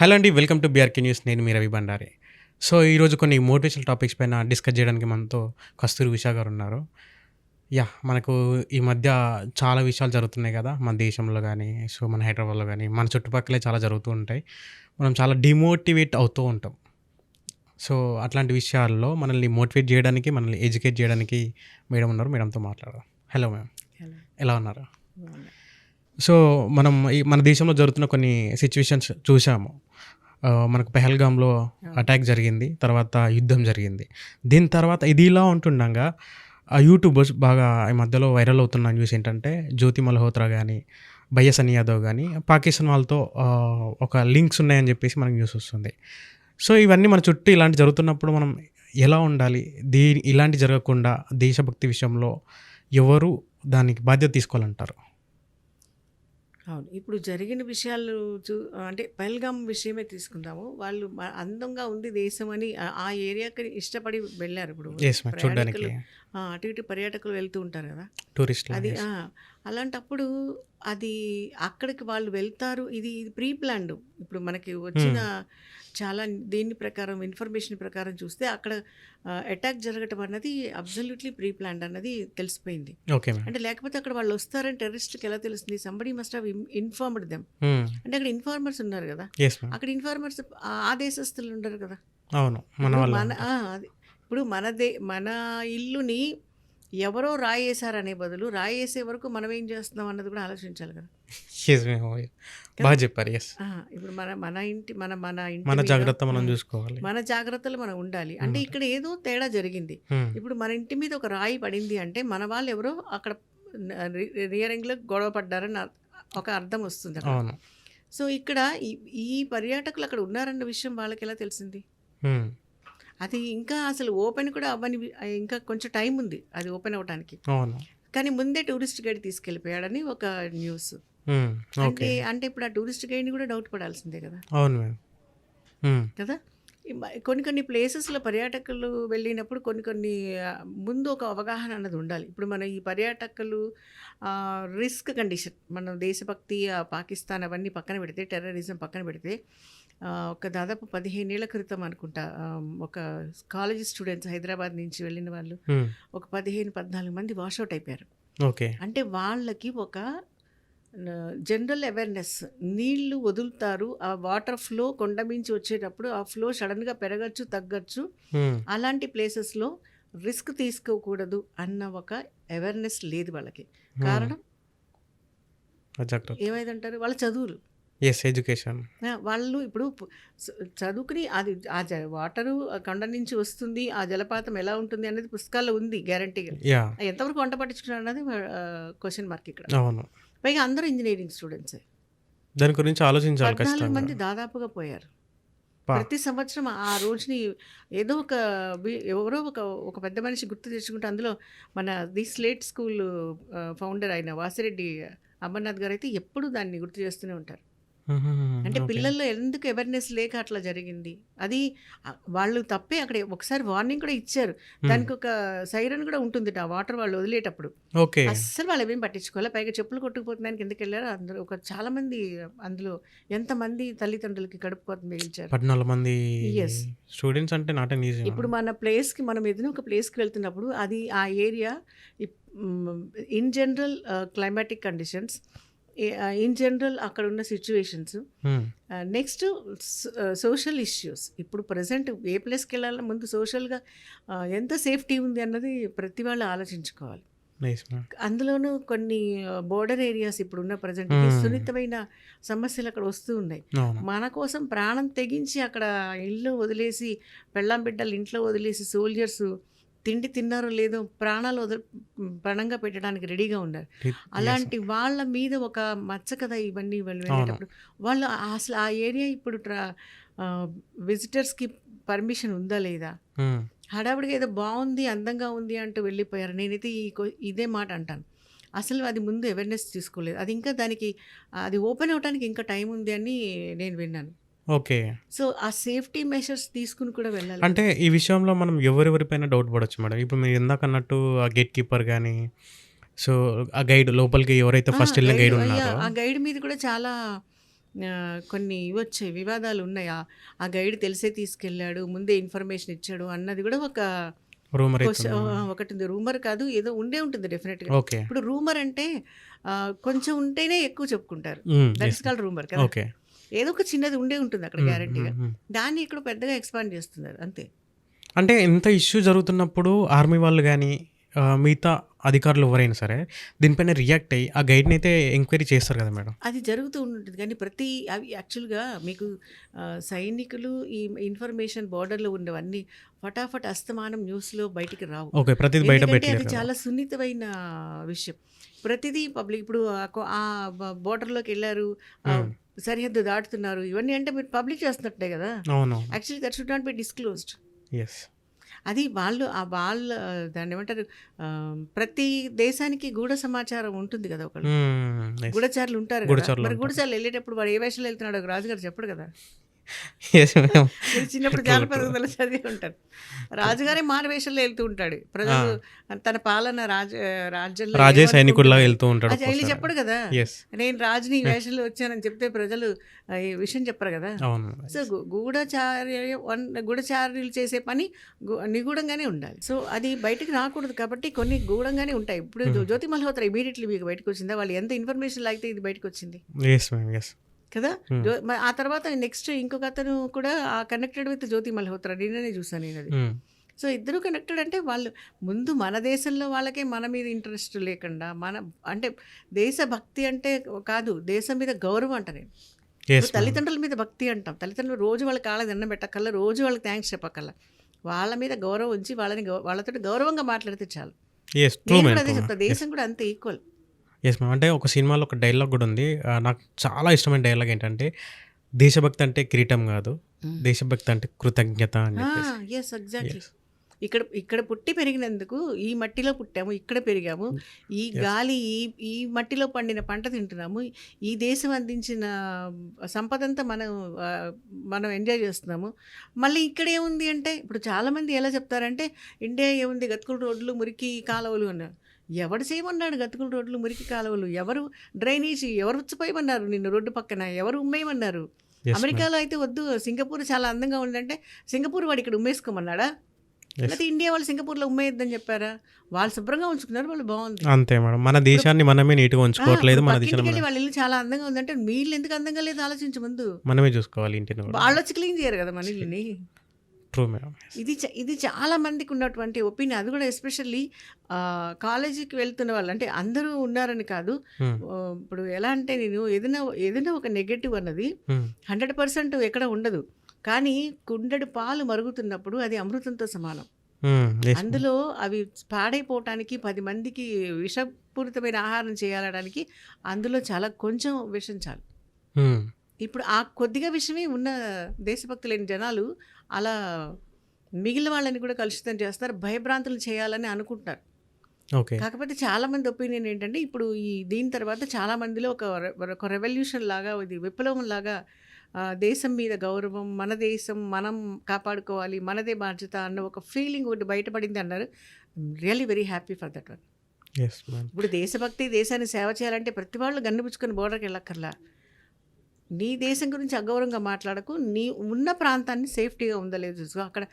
Hello అండి welcome to BRK news నేను మీ Ravi Bandari. So ఈరోజు కొన్ని మోటివేషనల్ టాపిక్స్ పైన డిస్కస్ చేయడానికి మనతో కస్తూరి ఉషా గారు ఉన్నారు. యా మనకు ఈ మధ్య చాలా విషయాలు జరుగుతున్నాయి కదా మన దేశంలో కానీ సో మన హైదరాబాద్లో కానీ మన చుట్టుపక్కలే చాలా జరుగుతూ ఉంటాయి. మనం చాలా డిమోటివేట్ అవుతూ ఉంటాం. సో అట్లాంటి విషయాల్లో మనల్ని మోటివేట్ చేయడానికి మనల్ని ఎడ్యుకేట్ చేయడానికి మేడం ఉన్నారు. మేడంతో మాట్లాడదాం. హలో మ్యామ్ ఎలా ఉన్నారు? సో మనం ఈ మన దేశంలో జరుగుతున్న కొన్ని సిచ్యువేషన్స్ చూసాము. మనకు పెహల్గాంలో అటాక్ జరిగింది తర్వాత యుద్ధం జరిగింది. దీని తర్వాత ఇది ఇలా ఉంటుండగా ఆ యూట్యూబర్స్ బాగా ఈ మధ్యలో వైరల్ అవుతున్న న్యూస్ ఏంటంటే జ్యోతి మల్హోత్రా కానీ బయ్యసని యాదవ్ కానీ పాకిస్తాన్ వాళ్ళతో ఒక లింక్స్ ఉన్నాయని చెప్పేసి మనకు న్యూస్ వస్తుంది. సో ఇవన్నీ మన చుట్టూ ఇలాంటి జరుగుతున్నప్పుడు మనం ఎలా ఉండాలి? దీ ఇలాంటి జరగకుండా దేశభక్తి విషయంలో ఎవరు దానికి బాధ్యత తీసుకోవాలంటారు? అవును. ఇప్పుడు జరిగిన విషయాలు చూ అంటే పహల్గామ్ విషయమే తీసుకుందాము. వాళ్ళు అందంగా ఉంది దేశం అని ఆ- ఏరియాకి ఇష్టపడి వెళ్ళారు ఇప్పుడు. అటు ఇటు పర్యాటకులు వెళ్తూ ఉంటారు కదా. టూరిస్ట్ అది ఆ, అలాంటప్పుడు అది అక్కడికి వాళ్ళు వెళ్తారు. ఇది ఇది ప్రీ ప్లాన్డ్. ఇప్పుడు మనకి వచ్చిన చాలా దీని ప్రకారం ఇన్ఫర్మేషన్ ప్రకారం చూస్తే అక్కడ అటాక్ జరగటం అన్నది అబ్జల్యూట్లీ ప్రీ ప్లాన్డ్ అన్నది తెలిసిపోయింది. అంటే లేకపోతే అక్కడ వాళ్ళు వస్తారని టెర్రరిస్ట్కి ఎలా తెలుస్తుంది? Somebody must have informed them అంటే అక్కడ ఇన్ఫార్మర్స్ ఉన్నారు కదా. అక్కడ ఇన్ఫార్మర్స్ ఆ దేశస్తులు ఉండరు కదా. అవును. మన ఇప్పుడు వాళ్ళ మన ఆ, అది ఇప్పుడు మన దే మన ఇల్లుని ఎవరో రాయేశారనే బదులు రాయేసే వరకు మనం ఏం చేస్తున్నాం అన్నది కూడా ఆలోచించాలి కదా. మ్యామ్ బాగా చెప్పారు. ఇప్పుడు మన మన ఇంటి మన మన ఇంటి మన జాగ్రత్త మనం చూసుకోవాలి. మన జాగ్రత్తలు మనం ఉండాలి. అంటే ఉండాలి. ఇక్కడ ఏదో తేడా జరిగింది. ఉమ్, ఇప్పుడు మన ఇంటి మీద ఒక రాయి పడింది అంటే మన వాళ్ళు ఎవరో అక్కడ రియరింగ్లో గొడవ పడ్డారని ఒక అర్థం వస్తుంది సో ఇక్కడ ఈ- పర్యాటకులు అక్కడ ఉన్నారన్న విషయం వాళ్ళకి ఎలా తెలిసింది? ఉమ్, అది ఇంకా అసలు ఓపెన్ కూడా అవ్వని ఇంకా కొంచెం టైం ఉంది. అది ఓపెన్ అవ్వడానికి కానీ ముందే టూరిస్ట్ గైడ్ తీసుకెళ్ళిపోయాడని ఒక న్యూస్. అంటే ఓకే. అంటే ఇప్పుడు ఆ టూరిస్ట్ గైడ్ని కూడా డౌట్ పడాల్సిందే కదా. అవును కదా? కొన్ని కొన్ని ప్లేసెస్లో పర్యాటకులు వెళ్ళినప్పుడు కొన్ని కొన్ని ముందు ఒక అవగాహన అన్నది ఉండాలి. ఇప్పుడు మన ఈ పర్యాటకులు రిస్క్ కండిషన్ మన దేశభక్తి పాకిస్తాన్ అవన్నీ పక్కన పెడితే టెర్రరిజం పక్కన పెడితే ఒక దాదాపు పదిహేనేళ్ళ క్రితం అనుకుంటా. ఒక కాలేజ్ స్టూడెంట్స్ హైదరాబాద్ నుంచి వెళ్ళిన వాళ్ళు ఒక పదిహేను పద్నాలుగు మంది వాషౌట్ అయిపోయారు. ఓకే. అంటే వాళ్ళకి ఒక జనరల్ అవేర్నెస్ నీళ్ళు వదులుతారు. ఆ వాటర్ ఫ్లో కొండ మించి వచ్చేటప్పుడు ఆ ఫ్లో సడన్గా పెరగచ్చు తగ్గచ్చు. అలాంటి ప్లేసెస్లో రిస్క్ తీసుకోకూడదు అన్న ఒక అవేర్నెస్ లేదు వాళ్ళకి. కారణం? ఏమైందంటారు? వాళ్ళ చదువులు. ఎస్ ఎడ్యుకేషన్ వాళ్ళు ఇప్పుడు చదువుకుని అది ఆ జ వాటరు కొండ నుంచి వస్తుంది ఆ జలపాతం ఎలా ఉంటుంది అనేది పుస్తకాల్లో ఉంది గ్యారంటీగా ఎంతవరకు వంట పట్టించుకున్నారు అన్నది క్వశ్చన్ మార్క్ ఇక్కడ. అవును. పైగా అందరూ ఇంజనీరింగ్ స్టూడెంట్సే దాని గురించి ఆలోచించాలి పద్నాలుగు మంది దాదాపుగా పోయారు. ప్రతి సంవత్సరం ఆ రోజుని ఏదో ఒక ఎవరో ఒక ఒక పెద్ద మనిషి గుర్తు తెచ్చుకుంటే అందులో మన ది స్లేట్ స్కూల్ ఫౌండర్ అయిన వాసిరెడ్డి అమర్నాథ్ గారు అయితే ఎప్పుడు దాన్ని గుర్తు చేస్తూనే ఉంటారు. అంటే ఓకే. పిల్లల్లో ఎందుకు అవేర్నెస్ లేక అట్లా జరిగింది? అది ఆ, వాళ్ళు తప్పే అక్కడ ఒకసారి వార్నింగ్ కూడా ఇచ్చారు. దానికి ఒక సైరన్ కూడా ఉంటుంది ఆ వాటర్ వాళ్ళు వదిలేటప్పుడు. ఓకే. అస్సలు వాళ్ళు ఏమేమి పట్టించుకోవాలి పైగా చెప్పులు కొట్టుకుపోతున్నానికి ఎందుకు వెళ్ళారు? అందరూ ఒక చాలా మంది అందులో ఎంతమంది తల్లిదండ్రులకి కడుపు కోత మిగిల్చారు? పద్నాలుగు మంది Yes. స్టూడెంట్స్ అంటే నాట్ అన్ ఈజీ ఇప్పుడు మన ప్లేస్కి మనం ఏదైనా ఒక ప్లేస్కి వెళ్తున్నప్పుడు అది ఆ area in general climatic conditions in general అక్కడ ఉన్న సిచ్యువేషన్స్ నెక్స్ట్ సోషల్ ఇష్యూస్ ఇప్పుడు ప్రజెంట్ ఏ ప్లేస్కి వెళ్ళాలన్నా ముందు సోషల్గా ఎంత సేఫ్టీ ఉంది అన్నది ప్రతి వాళ్ళు ఆలోచించుకోవాలి. అందులోనూ కొన్ని బోర్డర్ ఏరియాస్ ఇప్పుడున్న ప్రజెంట్ Hmm. సున్నితమైన సమస్యలు అక్కడ వస్తూ ఉన్నాయి. మన కోసం ప్రాణం తెగించి అక్కడ ఇల్లు వదిలేసి పెళ్ళాం బిడ్డలు ఇంట్లో వదిలేసి సోల్జర్స్ తిండి తిన్నారో లేదో ప్రాణాలు వద ప్రాణంగా పెట్టడానికి రెడీగా ఉన్నారు. అలాంటి వాళ్ళ మీద ఒక మచ్చ కదా ఇవన్నీ వాళ్ళు వెళ్ళేటప్పుడు వాళ్ళు అసలు ఆ ఏరియా ఇప్పుడు ట్రా విజిటర్స్కి పర్మిషన్ ఉందా లేదా? హడావుడిగా ఏదో బాగుంది అందంగా ఉంది అంటూ వెళ్ళిపోయారు. నేనైతే ఈ ఇదే మాట అంటాను. అసలు అది ముందు అవేర్నెస్ తీసుకోలేదు. అది ఇంకా దానికి అది ఓపెన్ అవడానికి ఇంకా టైం ఉంది అని నేను విన్నాను. ఓకే సో ఆ సేఫ్టీ మెషర్స్ తీసుకుని కూడా వెళ్ళాలి అంటే ఈ విషయంలో మనం ఎవరెవరిపైన డౌట్ పడవచ్చు మేడం ఇప్పుడు మీరు ఇందాక అన్నట్టు ఆ గేట్ కీపర్ కానీ సో ఆ గైడ్ లోపలికి ఎవరైతే ఫస్ట్ వెళ్ళిన గైడ్ ఉన్నారో ఆ గైడ్ మీద కూడా చాలా కొన్ని ఇవొచ్చాయి. వివాదాలు ఉన్నాయి. ఆ గైడ్ తెలిసే తీసుకెళ్ళాడు. ముందే ఇన్ఫర్మేషన్ ఇచ్చాడు అన్నది గూడా ఒక రూమర్! ఒకటుంది. రూమర్ కాదు. ఏదో ఉండే ఉంటుంది డెఫినిట్‌గా. ఇప్పుడు రూమర్ అంటే కొంచెం ఉంటేనే ఎక్కువ చెప్పుకుంటారు. హ్మ్. That yes. Is called rumour కదా! ఏదో ఒక చిన్నది ఉండే ఉంటుంది అక్కడ. గ్యారంటీగా. దాన్ని ఇక్కడ పెద్దగా ఎక్స్‌పాండ్ చేస్తున్నారు అంతే. అంటే ఇంత ఇష్యూ జరుగుతున్నప్పుడు ఆర్మీ వాళ్ళు ఆహ్, మిగతా అధికారులు ఎవరైనా సరే దీనిపైన రియాక్ట్ అయ్యి ఆ గైడ్‌నైతే ఎంక్వైరీ చేస్తారు కదా మేడం. అది జరుగుతూ ఉంటుంది. కానీ ప్రతి అవి యాక్చువల్‌గా మీకు సైనికులు ఈ ఇన్ఫర్మేషన్ బోర్డర్‌లో ఉన్నవన్నీ ఫటాఫట్ అస్తమానం న్యూస్‌లో బయటికి రావు. ఓకే. ప్రతిది బయట అది! చాలా సున్నితమైన విషయం. ప్రతిదీ పబ్లిక్ ఇప్పుడు ఆ కొ ఆ సరిహద్దు దాటుతున్నారు. ఇవన్నీ అంటే మీరు పబ్లిక్ చేస్తున్నట్టే! అవునవును. Actually that should not be disclosed. అది వాళ్ళు ఆ వాళ్ళ దాన్నేమంటారు ఆహ్, ప్రతి దేశానికి గూఢ సమాచారం ఉంటుంది గదా! ఒకళ్ళు. గూఢచారులు ఉంటారు! గూఢచారులు మరి. గూఢచారులు ఎళ్ళేటప్పుడు వాడు ఏ వేషంలో ఎళ్తున్నాడో రాజుగారు చెప్పడు గదా! చిన్నప్పుడు. జానపద. కథలు చదివి ఉంటారు. రాజుగారే మారు వేషంలో ఎళ్తూ ఉంటాడు. ప్రజలు! తన పాలన రాజ రాజ్యంలో రాజే ఏమనుకుంటున్నారు వెళ్తూ ఉంటాడు ఒక్కోసారి. చెప్పడు! యెస్. నేను రాజుని. వేషంలో వచ్చానని చెప్తే ప్రజలు ఈ విషయం చెప్పరు! అవును. సో, గూఢచార్య వన్ గూఢచారులు చేసే పని నిగూఢంగానే ఉండాలి. సో, అది బయటికి రాకూడదు కాబట్టి కొన్ని గూఢంగానే ఉంటాయి. ఇప్పుడు హ్మ్. జ్యోతి మల్హోత్రా ఇమ్మీడియేట్‌లీ మీకు బయటకొచ్చిందా? వాళ్ళు ఎంత ఇన్ఫర్మేషన్ లాగితే ఇది మ్యామ్. యెస్. కదా! ఆ తర్వాత నెక్స్ట్ ఇంకొక అతను కూడా ఆహ్, కనెక్టెడ్ విత్ జ్యోతి మల్హోత్రా నిన్ననే చూసాను నేనది. హ్మ్. సో, ఇద్దరు కనెక్టెడ్ అంటే వాళ్ళు ముందు మన దేశంలో వాళ్ళకే మన మీద ఇంట్రెస్ట్ లేకుండా మన అంటే దేశభక్తి అంటే కాదు. దేశం మీద గౌరవం అంట నేను. తల్లిదండ్రుల మీద భక్తి అంటాం. తల్లిదండ్రులు రోజు వాళ్ళ కాళ్ళకి దండం పెట్టక్కర్లా. రోజు వాళ్ళకి థాంక్స్ చెప్పక్కర్లా. వాళ్ళ మీద గౌరవం ఉంచి వాళ్ళని గౌ వాళ్ళతోటి గౌరవంగా మాట్లాడితే చాలు. నేను. కూడా అదే చెప్తా. దేశం కూడా అంతే ఈక్వల్. Yes ma'am. అంటే ఒక సినిమాలో ఒక డైలాగ్ గూడా ఉంది. నాకు చాలా ఇష్టమైన డైలాగ్ ఏంటంటే దేశభక్తి అంటే కిరీటం. హ్మ్. దేశభక్తి అంటే కృతజ్ఞత అని. ఎగ్జాక్ట్‌లీ. ఇక్కడ ఇక్కడ పుట్టి పెరిగినందుకు ఈ మట్టిలో పుట్టాము. ఇక్కడ పెరిగాము. ఈ యెస్. గాలి ఈ ఈ మట్టిలో పండిన పంట తింటున్నాము. ఈ దేశం అందించిన సంపదంతా మనం మనం ఎంజాయ్ చేస్తున్నాము. మళ్ళీ ఇక్కడేముంది అంటే ఇప్పుడు చాలామంది ఎలా చెప్తారంటే ఇండియా ఏముంది గతుకుల రోడ్లు, మురికి కాలువలు అన్నారు. ఎవడు చేయమన్నాడు గతుకుల రోడ్లు, మురికి కాలువలు? ఎవరు డ్రైనేజీ ఎవరు ఉచ్చిపోయమన్నారు నిన్ను రోడ్డు పక్కన? ఎవరు ఉమ్మేయమన్నారు? అమెరికాలో అయితే వద్దు సింగపూర్ చాలా అందంగా ఉందంటే సింగపూర్ వాడు ఇక్కడ ఉమ్మేసుకోమన్నాడా? లేతే ఇండియా వాళ్ళు సింగపూర్‌లో ఉమ్మేయొద్దని చెప్పారా? వాళ్ళు శుభ్రంగా ఉంచుకున్నారు. వాళ్ళు బావుంది. అంతే మేడం. మన దేశాన్ని మనమే నీట్‌గా! ఉంచుకోవట్లేదు. మన దేశాన్ని మనం వాళ్ళ ఇల్లు చాలా అందంగా ఉందంటే మీ ఇల్లు ఎందుకు అందంగా లేదో ఆలోచించు ముందు. మనమే చూసుకోవాలి ఇంటిని గూడా. వాళ్ళొచ్చి క్లీన్ చేయరు కదా మన ఇల్లుని. True madam. ఇది ఇది చాలా మందికి ఉన్నటువంటి ఒపీనియన్. అది కూడా ఎస్పెషల్లీ కాలేజీకి వెళ్తున్న వాళ్ళు అంటే అందరూ ఉన్నారని కాదు. ఆహ్, ఇప్పుడు ఎలా అంటే నేను ఏదైనా ఏదైనా ఒక నెగెటివ్ అన్నది హ్మ్. 100% ఎక్కడ ఉండదు. కానీ కుండెడు పాలు మరుగుతున్నప్పుడు అది అమృతంతో సమానం. మ్యామ్. అందులో అవి పాడైపోవటానికి 10 మందికి విషపూరితమైన ఆహారం చేయాలనడానికి అందులో చాలా కొంచెం విషం చాలు. ఇప్పుడు ఆ కొద్దిగా విషయమే ఉన్న దేశభక్తి లేని జనాలు అలా మిగిలిన వాళ్ళని కూడా కలుషితం చేస్తారు. భయభ్రాంతులు చేయాలని అనుకుంటున్నారు. ఓకే. కాకపోతే చాలామంది ఒపీనియన్ ఏంటంటే ఇప్పుడు ఈ దీని తర్వాత చాలా మందిలో ఒక ఒక రెవల్యూషన్ లాగా ఇది విప్లవం లాగా దేశం మీద గౌరవం, మన దేశం మనం కాపాడుకోవాలి, మనదే బాధ్యత అన్న ఒక ఫీలింగ్ ఒకటి బయటపడింది అన్నారు. Really very happy for that one. ఇప్పుడు దేశభక్తి, దేశాన్ని సేవ చేయాలంటే ప్రతి వాళ్ళు గన్ను పుచ్చుకొని బోర్డర్‌కి వెళ్ళక్కర్లా. నీ దేశం గురించి అగౌరవంగా మాట్లాడకు. నీ ఉన్న ప్రాంతాన్ని సేఫ్టీగా ఉందో లేదో చూసుకో. అక్కడ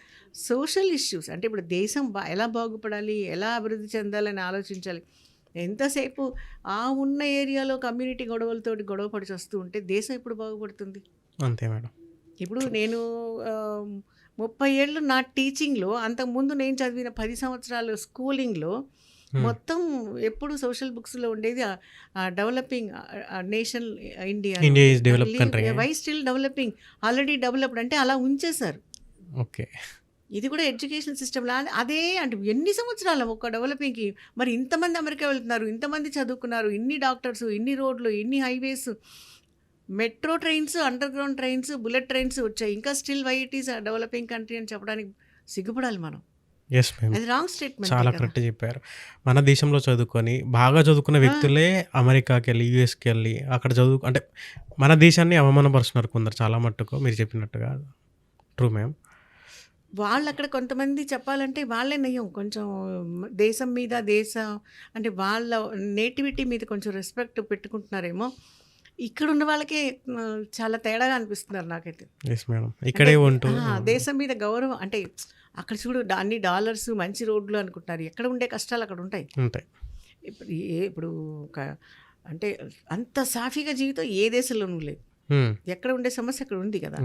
సోషల్ ఇష్యూస్ అంటే ఇప్పుడు దేశం బ ఎలా బాగుపడాలి, ఎలా అభివృద్ధి చెందాలని ఆలోచించాలి. ఎంతసేపు ఆ ఉన్న ఏరియాలో కమ్యూనిటీ గొడవలతోటి గొడవ పడి చస్తూ ఉంటే దేశం ఎప్పుడు బాగుపడుతుంది? అంతే మేడం. ఇప్పుడు నేను 30 ఏళ్ళు నా టీచింగ్‌లో అంతకుముందు నేను చదివిన 10 సంవత్సరాలు స్కూలింగ్‌లో. మొత్తం ఎప్పుడు సోషల్ బుక్స్‌లో ఉండేది ah, ah, developing nation India ఉండేది. Why still developing already developed అంటే అలా ఉంచేశారు. ఓకే. ఇది కూడా ఎడ్యుకేషన్ సిస్టమ్‌లా అదే అంటే ఎన్ని సంవత్సరాలు ఒక డెవలపింగ్‌కి మరి ఇంతమంది అమెరికా వెళ్తున్నారు, ఇంతమంది చదువుకున్నారు, ఇన్ని డాక్టర్స్, ఇన్ని రోడ్లు, ఇన్ని highways, metro trains, underground trains, bullet trains వచ్చాయి. ఇంకా still why it is developing country అని చెప్పడానికి సిగ్గుపడాలి మనం. అది రాంగ్ స్టేట్మెంటే చాలా! కరెక్ట్ చెప్పారు. మన దేశంలో చదువుకొని బాగా చదువుకున్న! వ్యక్తులే అమెరికాకెళ్ళి, యూఎస్‌కెళ్ళి అక్కడ చదువు అంటే మన దేశాన్ని అవమానపరుస్తున్నారు కొందరు చాలా మట్టుకు మీరు చెప్పినట్టుగా. True ma'am. వాళ్ళక్కడ కొంతమంది చెప్పాలంటే వాళ్ళే నయం. కొంచెం దేశం మీద దేశ అంటే వాళ్ళ నేటివిటీ మీద కొంచెం రెస్పెక్ట్ పెట్టుకుంటున్నారేమో. ఇక్కడ ఉన్న వాళ్ళకే చాలా తేడాగా అనిపిస్తున్నారు నాకైతే. ఇక్కడే అంటే, ఉంటూ ఆ, దేశం మీద గౌరవం అంటే అక్కడ చూడు అన్ని డాలర్స్ మంచి రోడ్లు అనుకుంటున్నారు. ఎక్కడ ఉండే కష్టాలు అక్కడ ఉంటాయి. ఉంటాయి. ఇప్పుడు ఏ ఇప్పుడు అంటే అంత సాఫీగా జీవితం ఏ దేశంలోనూ లేదు. ఎక్కడ ఉండే సమస్య అక్కడ ఉంది కదా.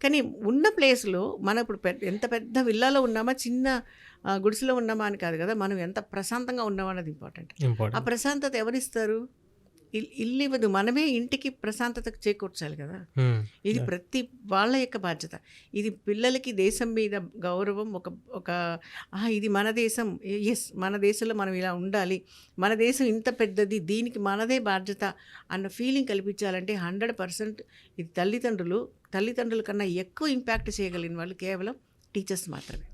కానీ ఉన్న ప్లేస్లో మనం ఇప్పుడు పెద్ద ఎంత పెద్ద విల్లాలో ఉన్నామా చిన్న గుడిసెలో ఉన్నామా అని కాదు కదా మనం ఎంత ప్రశాంతంగా ఉన్నామా అన్నది ఇంపార్టెంట్ ఆ ప్రశాంతత ఎవరిస్తారు? ఇల్లు ఇవ్వదు మనమే ఇంటికి ప్రశాంతత చేకూర్చాలి కదా. ఇది ప్రతి వాళ్ళ యొక్క బాధ్యత. ఇది పిల్లలకి దేశం మీద గౌరవం ఒక ఒక "ఆ, ఇది మన దేశం. ఎస్ మన దేశంలో మనం ఇలా ఉండాలి. మన దేశం ఇంత పెద్దది దీనికి మనదే బాధ్యత అన్న ఫీలింగ్ కల్పించాలంటే హండ్రెడ్ పర్సెంట్ ఇది తల్లిదండ్రులు తల్లిదండ్రుల కన్నా ఎక్కువ ఇంపాక్ట్ చేయగలిగిన వాళ్ళు కేవలం టీచర్స్ మాత్రమే.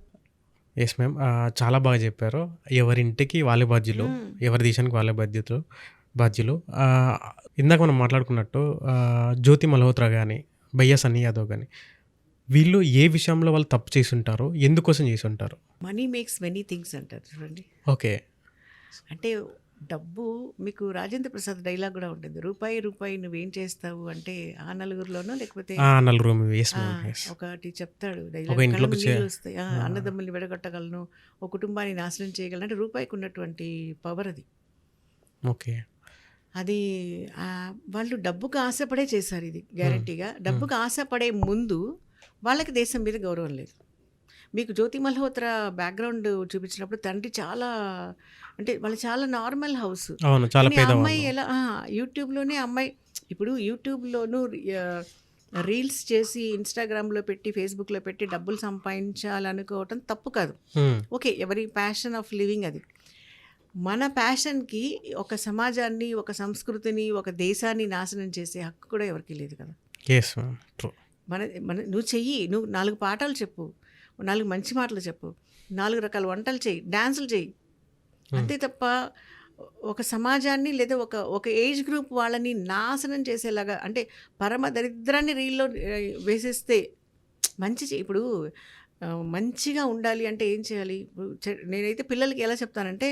ఎస్ మ్యామ్ చాలా బాగా చెప్పారు. ఎవరింటికి వాళ్ళే బాధ్యులు మ్మ్. ఎవరి దేశానికి వాళ్ళే బాధ్యతలు. బాధ్యులు. ఇందాక మనం మాట్లాడుకున్నట్టు జ్యోతి మల్హోత్రా కానీ భయ్యా సన్నీ యాదవ్ కానీ వీళ్ళు ఏ విషయంలో వాళ్ళు తప్పు చేసి ఉంటారు ఎందుకోసం చేసి ఉంటారు మనీ మేక్స్ మెనీ థింగ్స్ అంటారు చూడండి. ఓకే. అంటే డబ్బు మీకు రాజేంద్ర ప్రసాద్ డైలాగ్ కూడా ఉంటుంది. రూపాయి రూపాయి నువ్వేం చేస్తావు అంటే ఆ నలుగురిలోనో లేకపోతే నలుగురు ఒకటి చెప్తాడు డైలాగ్. వస్తాయి. అన్నదమ్ముల్ని విడగొట్టగలను ఒక కుటుంబాన్ని నాశనం చేయగలను. అంటే రూపాయికి ఉన్నటువంటి పవర్ అది. ఓకే. అది వాళ్ళు డబ్బుకు ఆశపడే చేశారు ఇది గ్యారంటీగా. డబ్బుకు ఆశపడే ముందు వాళ్ళకి దేశం మీద గౌరవం లేదు. మీకు జ్యోతి మల్హోత్రా బ్యాక్గ్రౌండ్ చూపించినప్పుడు తండ్రి చాలా అంటే వాళ్ళు చాలా నార్మల్ హౌస్. అమ్మాయి ఎలా యూట్యూబ్లోనే అమ్మాయి ఇప్పుడు యూట్యూబ్లోను రీల్స్ చేసి ఇన్స్టాగ్రామ్లో పెట్టి ఫేస్బుక్లో పెట్టి డబ్బులు సంపాదించాలనుకోవటం తప్పు కాదు. ఓకే ఎవరి ప్యాషన్ ఆఫ్ లివింగ్ అది. మన ప్యాషన్కి ఒక సమాజాన్ని ఒక సంస్కృతిని ఒక దేశాన్ని నాశనం చేసే హక్కు కూడా ఎవరికి లేదు కదా. మన మన నువ్వు చెయ్యి నువ్వు నాలుగు పాఠాలు చెప్పు నాలుగు మంచి మాటలు చెప్పు నాలుగు రకాల వంటలు చెయ్యి డాన్సులు చెయ్యి. అంతే తప్ప ఒక సమాజాన్ని లేదా ఒక ఒక ఏజ్ గ్రూప్ వాళ్ళని నాశనం చేసేలాగా అంటే పరమ దరిద్రాన్ని రీల్లో వేసేస్తే మంచి ఇప్పుడు మంచిగా ఉండాలి అంటే ఏం చేయాలి? నేనైతే పిల్లలకి ఎలా చెప్తానంటే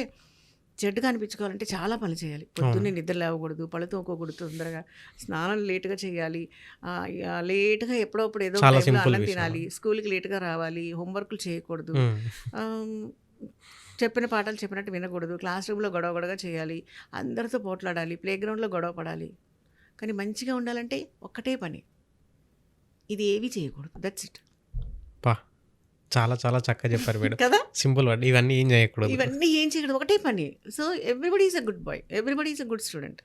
చెడ్డుగా అనిపించుకోవాలంటే చాలా పనులు చేయాలి. పొద్దున్నే నిద్ర లేవకూడదు పళ్ళు తోకోకూడదు తొందరగా స్నానం లేటుగా చేయాలి లేటుగా ఎప్పుడప్పుడు ఏదో అన్నం. తినాలి స్కూల్కి లేటుగా రావాలి హోంవర్క్లు చేయకూడదు చెప్పిన పాటలు చెప్పినట్టు వినకూడదు క్లాస్ రూమ్లో గొడవ గొడవగా చేయాలి అందరితో పోట్లాడాలి ప్లే గ్రౌండ్లో గొడవ పడాలి. కానీ మంచిగా ఉండాలంటే ఒక్కటే పని. ఇది ఏవి చేయకూడదు. దట్స్ ఇట్ చాలా చాలా చక్కగా చెప్పారు మేడం. కదా? Simple word. ఇవన్నీ ఏం చేయకూడదు. ఇవన్నీ ఏం చేయకూడదు. ఒకటే పని. So everybody is a good boy everybody is a good student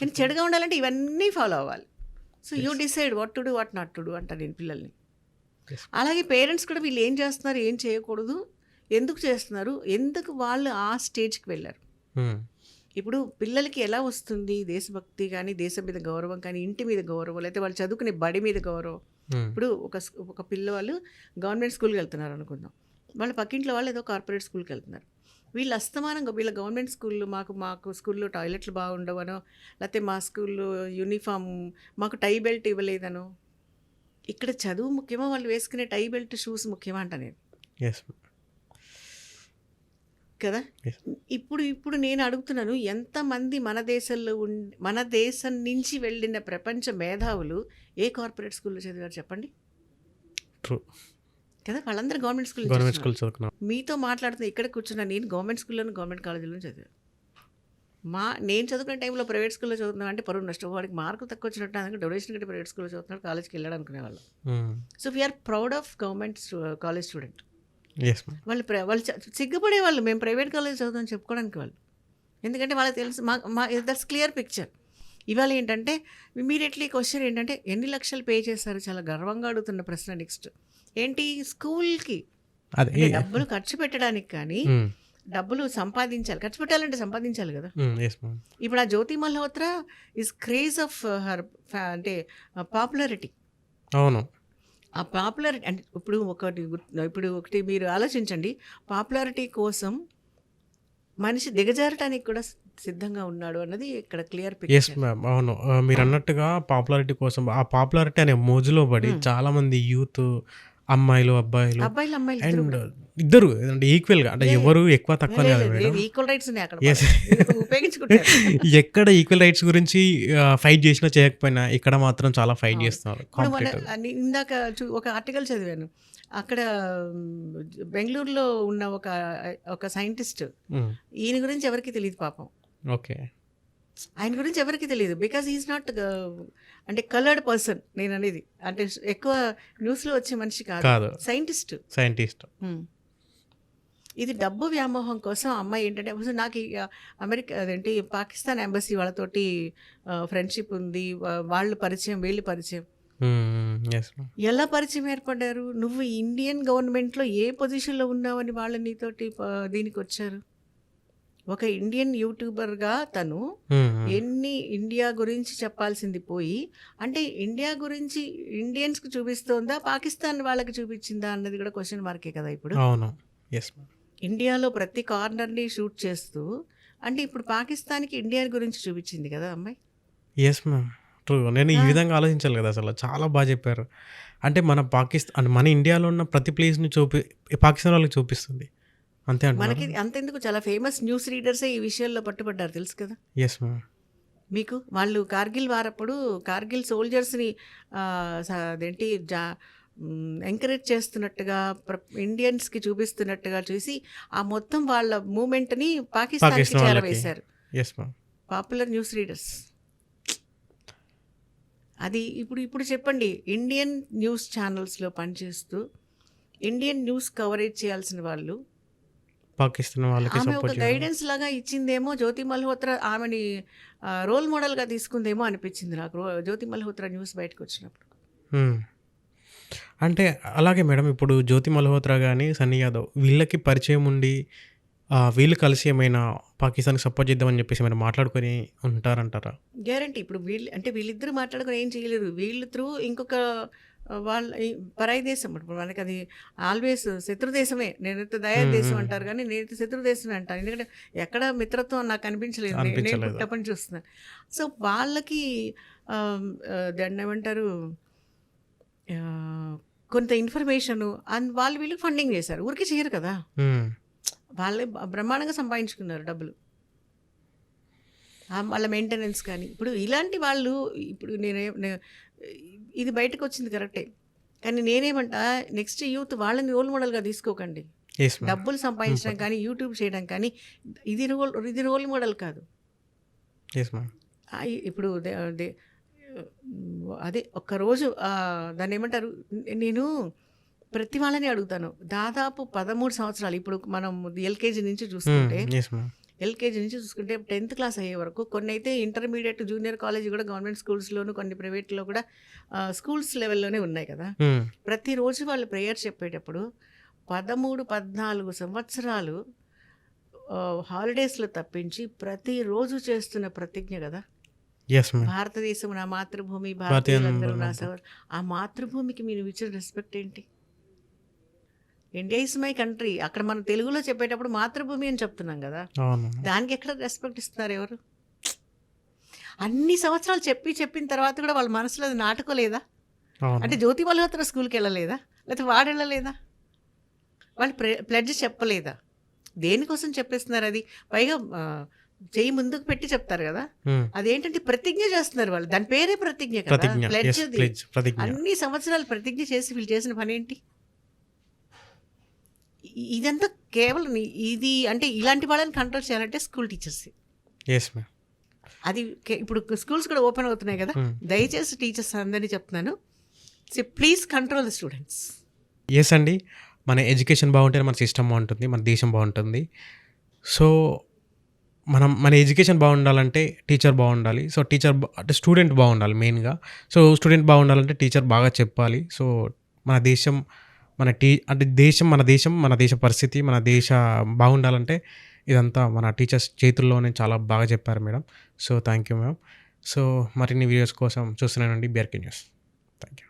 కానీ చెడుగా ఉండాలంటే ఇవన్నీ ఫాలో అవ్వాలి. So you decide what to do what not to do అంటారు నేను పిల్లల్ని. అలాగే పేరెంట్స్ కూడా వీళ్ళు ఏం చేస్తున్నారు ఏం చేయకూడదు ఎందుకు చేస్తున్నారు ఎందుకు వాళ్ళు ఆ స్టేజ్కి వెళ్ళారు? మ్మ్. ఇప్పుడు పిల్లలకి ఎలా వస్తుంది దేశభక్తి కానీ దేశం మీద గౌరవం కానీ ఇంటి మీద గౌరవం లేకపోతే వాళ్ళు చదువుకునే బడి మీద గౌరవం. ఇప్పుడు ఒక ఒక పిల్లవాళ్ళు గవర్నమెంట్ స్కూల్కి వెళ్తున్నారు అనుకుందాం. వాళ్ళ పక్కింట్లో వాళ్ళు ఏదో కార్పొరేట్ స్కూల్కి వెళ్తున్నారు. వీళ్ళు అస్తమానంగా వీళ్ళ గవర్నమెంట్ స్కూల్లో మాకు మాకు స్కూల్లో టాయిలెట్లు బాగుండవనో లేకపోతే మా స్కూల్లో యూనిఫామ్ మాకు టై బెల్ట్ ఇవ్వలేదనో. ఇక్కడ చదువు ముఖ్యమా వాళ్ళు వేసుకునే టై బెల్ట్ షూస్ ముఖ్యమా అంట నేను. కదా. ఇప్పుడు ఇప్పుడు నేను అడుగుతున్నాను ఎంతమంది మన దేశంలో ఉం మన దేశం నుంచి వెళ్ళిన ప్రపంచ మేధావులు ఏ కార్పొరేట్ స్కూల్లో చదివారు చెప్పండి? ట్రూ కదా వాళ్ళందరూ గవర్నమెంట్ స్కూల్ గవర్నమెంట్ స్కూల్ చదువుకున్నాం. మీతో మాట్లాడుతున్న ఇక్కడ కూర్చున్నా నేను గవర్నమెంట్ స్కూల్లోను గవర్నమెంట్ కాలేజీలో చదివాను. మా నేను చదువుకునే టైంలో ప్రైవేట్ స్కూల్లో చదువుతున్నా అంటే పరువు నష్టం. వాడికి మార్కులు తక్కువ వచ్చినట్టు అందుకే డొనేషన్ కట్టి ప్రైవేట్ స్కూల్లో చదువుతున్నాడు కాలేజ్కి వెళ్ళాడు అనుకునేవాళ్ళం. మ్మ్. So we are proud of government college student. వాళ్ళు వాళ్ళు సిగ్గుపడే వాళ్ళు. మేము ప్రైవేట్ కాలేజ్ చదువుతాం చెప్పుకోవడానికి వాళ్ళు. ఎందుకంటే వాళ్ళకి తెలుసు మా మా దట్స్ క్లియర్ పిక్చర్. ఇవాళ ఏంటంటే ఇమీడియట్లీ క్వశ్చన్ ఏంటంటే ఎన్ని లక్షలు పే చేశారు చాలా గర్వంగా అడుగుతున్న ప్రశ్న నెక్స్ట్. ఏంటి? స్కూల్కి. డబ్బులు ఖర్చు పెట్టడానికి కానీ. డబ్బులు సంపాదించాలి. ఖర్చు పెట్టాలంటే సంపాదించాలి కదా. ఇప్పుడు ఆ Jyoti Malhotra is craze of her అంటే పాపులారిటీ అవును. ఆ పాపులారిటీ అంటే ఇప్పుడు ఒకటి ఇప్పుడు ఒకటి మీరు ఆలోచించండి. పాపులారిటీ కోసం మనిషి దిగజారటానికి కూడా సిద్ధంగా ఉన్నాడు అన్నది ఇక్కడ క్లియర్ ఎస్ మ్యామ్ అవును. మీరు అన్నట్టుగా పాపులారిటీ కోసం ఆ పాపులారిటీ అనే మోజులో పడి మ్మ్. చాలా మంది యూత్ అమ్మాయిలు అబ్బాయిలు అబ్బాయిలు అమ్మాయిలు ఇద్దరు అండ్. ఇద్దరు అంటే ఈక్వల్గా అంటే ఎవరు ఎక్కువ తక్కువ ఈక్వల్ రైట్స్ ఎక్కడ ఈక్వల్ రైట్స్ గురించి ఫైట్ చేసినా చేయకపోయినా ఇక్కడ మాత్రం చాలా ఫైట్. చేస్తున్నారు. ఇందాక చూ- ఒక ఆర్టికల్ చదివాను. అక్కడ బెంగళూరులో ఉన్న ఒక ఒక సైంటిస్ట్ ఈయన గురించి ఎవరికి తెలియదు పాపం. ఓకే. ఆయన గురించి ఎవరికి తెలియదు. బికాజ్ ఈజ్ నాట్ అంటే కలర్డ్ పర్సన్ నేను అనేది. అంటే ఎక్కువ న్యూస్లో వచ్చే మనిషి కాదు. సైంటిస్ట్ సైంటిస్ట్ ఇది డబ్బు వ్యామోహం కోసం అమ్మాయి ఏంటంటే నాకు అమెరికా అదేంటి పాకిస్తాన్ ఎంబసీ వాళ్ళతోటి ఫ్రెండ్షిప్ ఉంది. వాళ్ళు పరిచయం వీళ్ళు పరిచయం. ఎస్ ఎలా పరిచయం ఏర్పడ్డారు? నువ్వు ఇండియన్ గవర్నమెంట్లో ఏ పొజిషన్లో ఉన్నావని వాళ్ళు నీతోటి దీనికి వచ్చారు? ఒక ఇండియన్ యూట్యూబర్గా తను ఎన్ని ఇండియా గురించి చెప్పాల్సింది పోయి అంటే ఇండియా గురించి ఇండియన్స్కి చూపిస్తోందా పాకిస్తాన్ వాళ్ళకి చూపించిందా అన్నది కూడా క్వశ్చన్ మార్కే కదా ఇప్పుడు. ఇండియాలో ప్రతి కార్నర్ని షూట్ చేస్తూ అంటే ఇప్పుడు పాకిస్తాన్కి ఇండియా గురించి చూపించింది కదా అమ్మాయి. ఎస్ మ్యామ్ ట్రూ నేను ఈ. విధంగా ఆలోచించాలి కదా అసలు. చాలా బాగా చెప్పారు. అంటే మన పాకిస్తాన్ మన ఇండియాలో ఉన్న ప్రతి ప్లేస్ని చూపి పాకిస్తాన్ వాళ్ళకి చూపిస్తుంది. అంతే మనకి అంతెందుకు? చాలా ఫేమస్ న్యూస్ రీడర్సే ఈ విషయాల్లో పట్టుబడ్డారు తెలుసు కదా? ఎస్ మ్యామ్ మీకు? వాళ్ళు కార్గిల్ వారప్పుడు కార్గిల్ సోల్జర్స్ని అదేంటి జా ఎంకరేజ్ చేస్తున్నట్టుగా ఇండియన్స్కి చూపిస్తున్నట్టుగా చూసి ఆ మొత్తం వాళ్ళ మూమెంట్ని పాకిస్తాన్కి. చేరవేశారు. పాపులర్ న్యూస్ రీడర్స్ అది ఇప్పుడు ఇప్పుడు చెప్పండి. ఇండియన్ న్యూస్ ఛానల్స్లో పనిచేస్తూ ఇండియన్ న్యూస్ కవరేజ్ చేయాల్సిన వాళ్ళు పాకిస్తాన్ వాళ్ళకి ఆమె ఒక సపోర్ట్ గైడెన్స్ లాగా ఇచ్చిందేమో జ్యోతి మల్హోత్రా ఆమెని రోల్ మోడల్గా తీసుకుందేమో అనిపించింది నాకు జ్యోతి మల్హోత్రా న్యూస్ బయటకు వచ్చినప్పుడు. అంటే అలాగే మేడం ఇప్పుడు జ్యోతి మల్హోత్రా కానీ సన్నీ యాదవ్ వీళ్ళకి పరిచయం ఉండి వీళ్ళు కలిసి ఏమైనా పాకిస్తాన్కి సపోర్ట్ చేద్దామని చెప్పేసి ఏమైనా మాట్లాడుకొని ఉంటారంటారా? గ్యారంటీ ఇప్పుడు వీళ్ళు అంటే వీళ్ళిద్దరు మాట్లాడుకొని ఏం చేయలేరు. వీళ్ళు త్రూ ఇంకొక వాళ్ళ పరాయి దేశం ఇప్పుడు మనకి అది ఆల్వేస్ శత్రు దేశమే. నేనైతే దయా దేశం. అంటారు కానీ నేనైతే శత్రు దేశమే అంటాను. ఎందుకంటే ఎక్కడ మిత్రత్వం నాకు అనిపించలేదు. నేను. పుట్టపని చూస్తున్నాను. సో వాళ్ళకి దాన్ని ఏమంటారు? కొంత ఇన్ఫర్మేషను అండ్ వాళ్ళు వీళ్ళకి ఫండింగ్ చేశారు. ఊరికి చేయరు కదా. వాళ్ళే బ్రహ్మాండంగా సంపాదించుకున్నారు డబ్బులు. వాళ్ళ మెయింటెనెన్స్ కానీ. ఇప్పుడు ఇలాంటి వాళ్ళు ఇప్పుడు నేనే ఇది బయటకు వచ్చింది కరెక్టే. కానీ నేనేమంటా నెక్స్ట్ యూత్ వాళ్ళని రోల్ మోడల్గా తీసుకోకండి. డబ్బులు సంపాదించడం కానీ యూట్యూబ్ చేయడం కానీ ఇది రోల్ ఇది రోల్ మోడల్ కాదు. ఇప్పుడు అదే ఒక్కరోజు దాన్ని ఏమంటారు నేను ప్రతి వాళ్ళని అడుగుతాను. దాదాపు పదమూడు సంవత్సరాలు ఇప్పుడు మనం ఎల్కేజీ నుంచి చూసుకుంటే ఎస్ మ్యామ్ ఎల్కేజీ నుంచి చూసుకుంటే టెన్త్ క్లాస్ అయ్యే వరకు కొన్ని అయితే ఇంటర్మీడియట్ జూనియర్ కాలేజ్ కూడా గవర్నమెంట్ స్కూల్స్లోను కొన్ని ప్రైవేట్లో కూడా స్కూల్స్ లెవెల్లోనే ఉన్నాయి కదా. ప్రతిరోజు వాళ్ళు ప్రేయర్ చెప్పేటప్పుడు పదమూడు పద్నాలుగు సంవత్సరాలు హాలిడేస్లో తప్పించి ప్రతిరోజు చేస్తున్న ప్రతిజ్ఞ కదా. భారతదేశం నా మాతృభూమి భారతీయులందరూ భారతీయులందరూ నా ఆ మాతృభూమికి మీరు ఇచ్చిన రెస్పెక్ట్ ఏంటి? ఇండియా ఇస్ మై కంట్రీ అక్కడ మనం తెలుగులో చెప్పేటప్పుడు మాతృభూమి అని చెప్తున్నాం కదా. దానికి ఎక్కడ రెస్పెక్ట్ ఇస్తున్నారు ఎవరు? అన్ని సంవత్సరాలు చెప్పి చెప్పిన తర్వాత కూడా వాళ్ళ మనసులో అది నాటుకోలేదా? అంటే జ్యోతి మల్హోత్రా స్కూల్కి వెళ్ళలేదా? లేకపోతే వాడు వెళ్ళలేదా? వాళ్ళు ప్లెడ్జ్ చెప్పలేదా? దేనికోసం చెప్పేస్తున్నారు అది? పైగా చెయ్యి ముందుకు పెట్టి చెప్తారు కదా. అదేంటంటే ప్రతిజ్ఞ చేస్తున్నారు వాళ్ళు. దాని పేరే ప్రతిజ్ఞ కదా. ప్లెడ్జ్ అన్ని సంవత్సరాలు ప్రతిజ్ఞ చేసి వీళ్ళు చేసిన పని ఏంటి? ఇదంతా కేవలం ఇది అంటే ఇలాంటి వాళ్ళని కంట్రోల్ చేయాలంటే స్కూల్ టీచర్స్. ఎస్ మ్యామ్ అది ఇప్పుడు స్కూల్స్ కూడా ఓపెన్ అవుతున్నాయి కదా. దయచేసి టీచర్స్ అందరినీ చెప్తున్నాను. Please control the students. Yes అండి. మన ఎడ్యుకేషన్ బాగుంటేనే మన సిస్టమ్ బాగుంటుంది మన దేశం బాగుంటుంది. సో మనం మన ఎడ్యుకేషన్ బాగుండాలంటే టీచర్ బాగుండాలి. సో టీచర్ అంటే స్టూడెంట్ బాగుండాలి మెయిన్గా. సో స్టూడెంట్ బాగుండాలంటే టీచర్ బాగా చెప్పాలి. సో మన దేశం మన టీ అంటే దేశం మన దేశం మన దేశ పరిస్థితి మన దేశ బాగుండాలంటే ఇదంతా మన టీచర్స్ చేతుల్లోనే చాలా బాగా చెప్పారు madam. So thank you ma'am so మరిన్ని వీడియోస్ కోసం చూస్తున్నానండి బీఆర్కే న్యూస్. Thank you